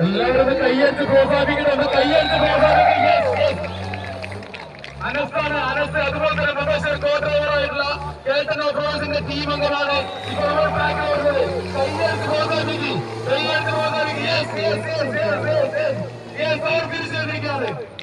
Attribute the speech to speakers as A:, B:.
A: എല്ലാവരും ഒന്ന് കയ്യെടുത്ത് പ്രോത്സാഹിപ്പിക്കണം. ഒന്ന് കയ്യെടുത്ത് പ്രോത്സാഹിപ്പിക്കണം. Yes, അനസ് അതുപോലെ തന്നെ പ്രൊഫസർ കോ കേട്ടൻ ഓഫ്രോസിന്റെ ടീം അംഗമാണ് ഇപ്പോൾ നമ്മൾ ട്രാക്കിൽ വരുന്നത് കയ്യെടുത്ത് പ്രോത്സാഹിപ്പിക്കും. കയ്യെടുത്ത് പ്രോത്സാഹിപ്പിക്കും.